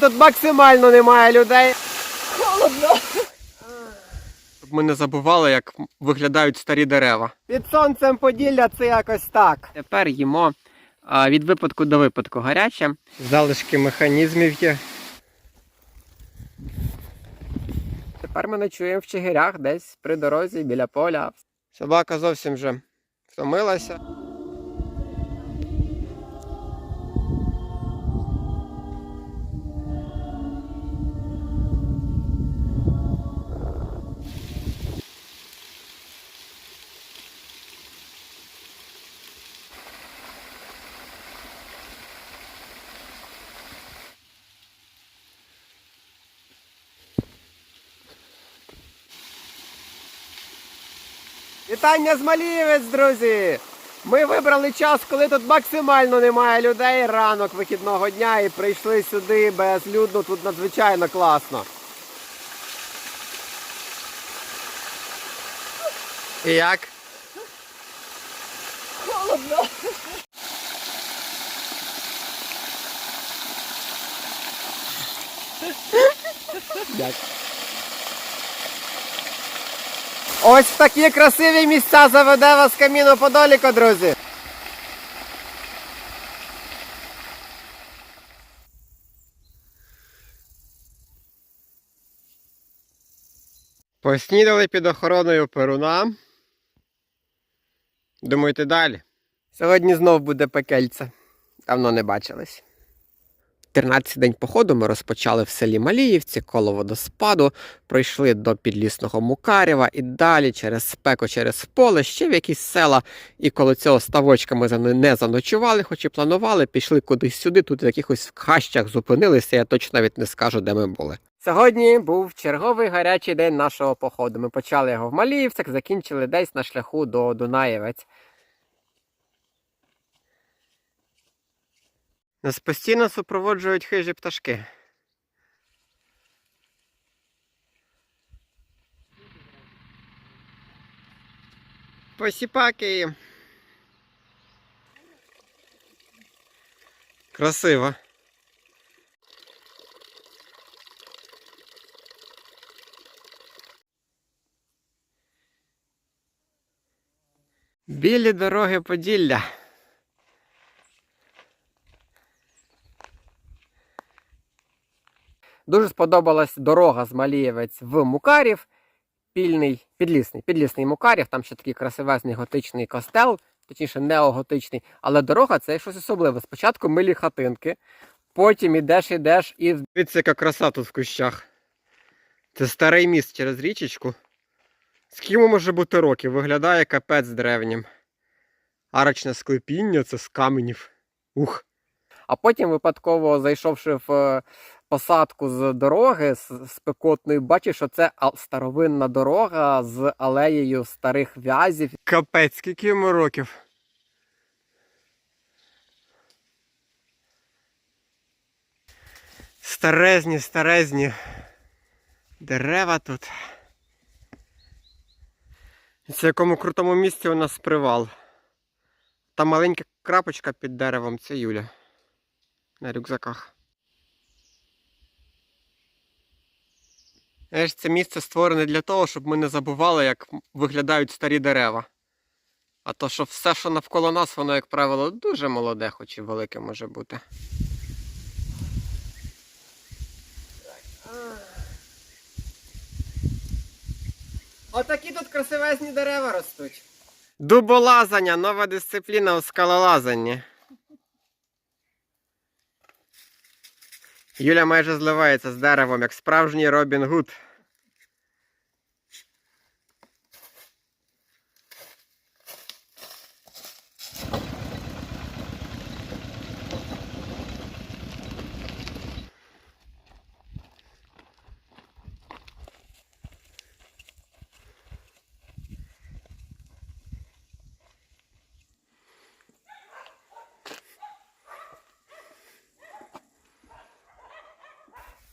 коли тут максимально немає людей. Холодно. Щоб ми не забували, як виглядають старі дерева. Під сонцем Поділля це якось так. Тепер їмо а, від випадку до випадку гаряче. Залишки механізмів є. Тепер ми ночуємо в Чигирях, десь при дорозі біля поля. Собака зовсім вже втомилася. Вітання з Малієвець, друзі! Ми вибрали час, коли тут максимально немає людей. Ранок вихідного дня і прийшли сюди безлюдно, тут надзвичайно класно. І як? Холодно. Як? Ось такі красиві місця заведе вас каміно Подоліко, друзі. Поснідали під охороною Перуна. Думаєте далі? Сьогодні знов буде пекельце. Давно не бачились. 13 день походу ми розпочали в селі Маліївці, коло водоспаду, пройшли до підлісного Мукарєва і далі через спеку, через поле, ще в якісь села. І коло цього ставочка ми не заночували, хоч і планували, пішли кудись сюди, тут в якихось хащах зупинилися, я точно навіть не скажу, де ми були. Сьогодні був черговий гарячий день нашого походу. Ми почали його в Маліївцях, закінчили десь на шляху до Дунаєвець. Нас постійно супроводжують хижі пташки. Посіпаки. Красиво. Білі дороги Поділля. Дуже сподобалась дорога з Малієвець в Мукарів. Пільний, підлісний, підлісний Мукарів, там ще такий красивезний готичний костел, точніше неоготичний, але дорога це щось особливе. Спочатку милі хатинки, потім ідеш, ідеш і. Дивіться, яка краса тут в кущах. Це старий міст через річечку. Скільки йому може бути років? Виглядає капець древнім. Арочне склепіння це з каменів. Ух. А потім, випадково зайшовши в е, посадку з дороги з спекотної, бачиш, що це старовинна дорога з алеєю старих в'язів. Капець, скільки йому років. Старезні, старезні дерева тут. Це в якому крутому місці у нас привал. Та маленька крапочка під деревом це Юля. На рюкзаках. Це місце створене для того, щоб ми не забували, як виглядають старі дерева. А то, що все, що навколо нас, воно, як правило, дуже молоде, хоч і велике може бути. Отакі тут красивезні дерева ростуть. Дуболазання, нова дисципліна у скалолазанні. Юля майже зливається з деревом, як справжній Робін Гуд.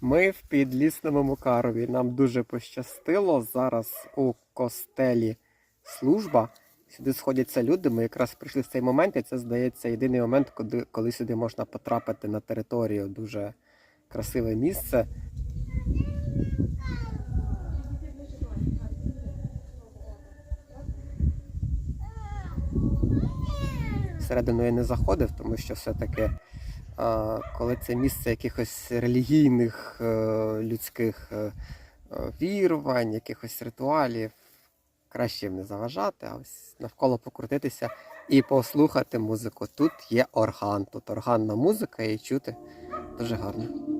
Ми в підлісному Мукарові. Нам дуже пощастило. Зараз у костелі служба. Сюди сходяться люди. Ми якраз прийшли в цей момент, і це здається єдиний момент, коли, коли сюди можна потрапити на територію дуже красиве місце. Всередину я не заходив, тому що все-таки, коли це місце якихось релігійних е, людських е, е, вірувань, якихось ритуалів, краще їм не заважати, а ось навколо покрутитися і послухати музику. Тут є орган, тут органна музика і чути дуже гарно.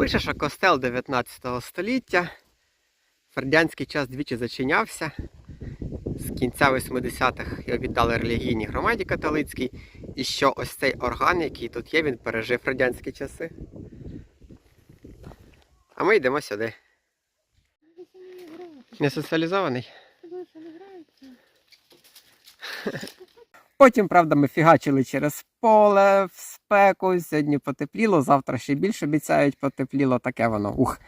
Пише, що костел 19 століття. В радянський час двічі зачинявся. З кінця 80-х його віддали релігійній громаді католицькій. І що ось цей орган, який тут є, він пережив радянські часи. А ми йдемо сюди. Не соціалізований. Потім, правда, ми фігачили через поле в спеку. Сьогодні потепліло, завтра ще більше обіцяють потепліло. Таке воно. Ух.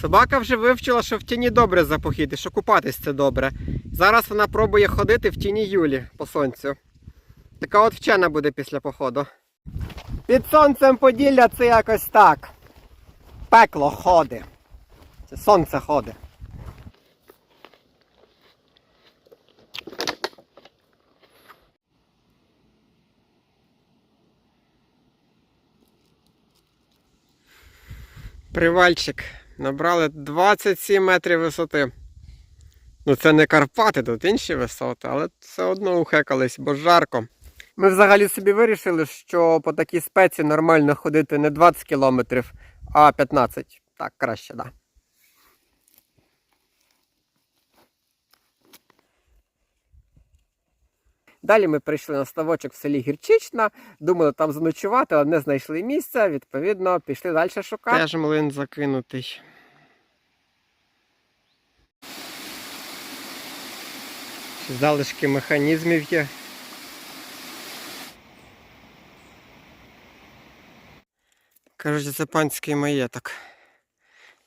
Собака вже вивчила, що в тіні добре за і що купатись це добре. Зараз вона пробує ходити в тіні Юлі по сонцю. Така от вчена буде після походу. Під сонцем Поділля це якось так. Пекло ходи. Це сонце ходи. Привальчик. Набрали 27 метрів висоти. Ну це не Карпати, тут інші висоти, але все одно ухекались, бо жарко. Ми взагалі собі вирішили, що по такій спеці нормально ходити не 20 кілометрів, а 15. Так, краще, так. Да. Далі ми прийшли на ставочок в селі Гірчична, думали там заночувати, але не знайшли місця. Відповідно, пішли далі шукати. Теж млин закинутий. Залишки механізмів є. Кажуть, це панський маєток.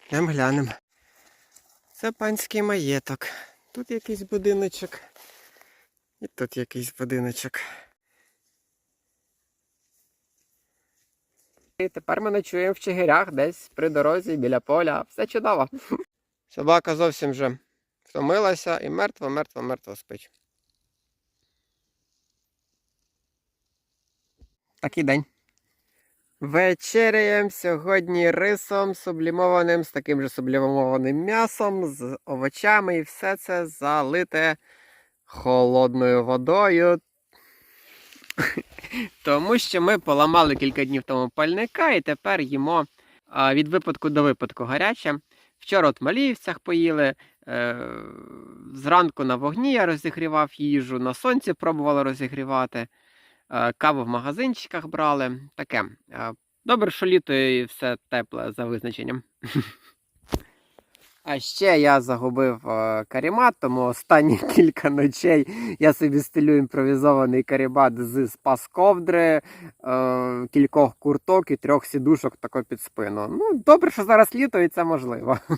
Йдем глянемо. Це панський маєток. Тут якийсь будиночок. І тут якийсь будиночок. І тепер ми ночуємо в Чигирях, десь при дорозі, біля поля. Все чудово. Собака зовсім вже втомилася і мертва, мертва, мертва спить. Такий день. Вечеряємо сьогодні рисом сублімованим, з таким же сублімованим м'ясом, з овочами і все це залите холодною водою. Тому що ми поламали кілька днів тому пальника і тепер їмо від випадку до випадку гаряче. Вчора от Маліївцях поїли. Е, зранку на вогні я розігрівав їжу, на сонці пробували розігрівати. Е, каву в магазинчиках брали. Таке. Е, Добре, що літо і все тепле за визначенням. А ще я загубив е, карімат, тому останні кілька ночей я собі стелю імпровізований карімат з спас ковдри, кількох курток і трьох сідушок тако під спину. Ну, добре, що зараз літо і це можливо.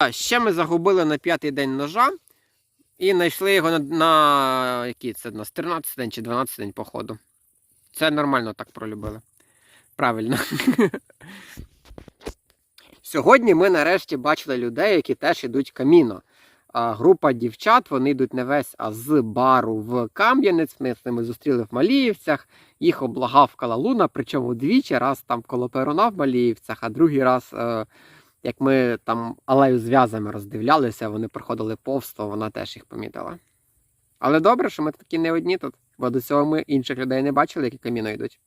А ще ми загубили на п'ятий день ножа і знайшли його на, на який це на 13 день чи 12 день походу. Це нормально так пролюбили. Правильно. Сьогодні ми нарешті бачили людей, які теж йдуть каміно. А, група дівчат, вони йдуть не весь, а з бару в Кам'янець. Ми з ними зустріли в Маліївцях. Їх облагав Калалуна, причому двічі, раз там коло Перуна в Маліївцях, а другий раз, е, як ми там алею з в'язами роздивлялися, вони проходили повз, то вона теж їх помітила. Але добре, що ми такі не одні тут, бо до цього ми інших людей не бачили, які каміно йдуть.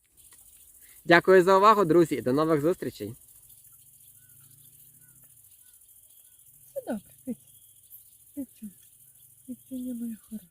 Дякую за увагу, друзі, і до нових зустрічей! Все добре. Дивіться. Дивіться. моя хороша.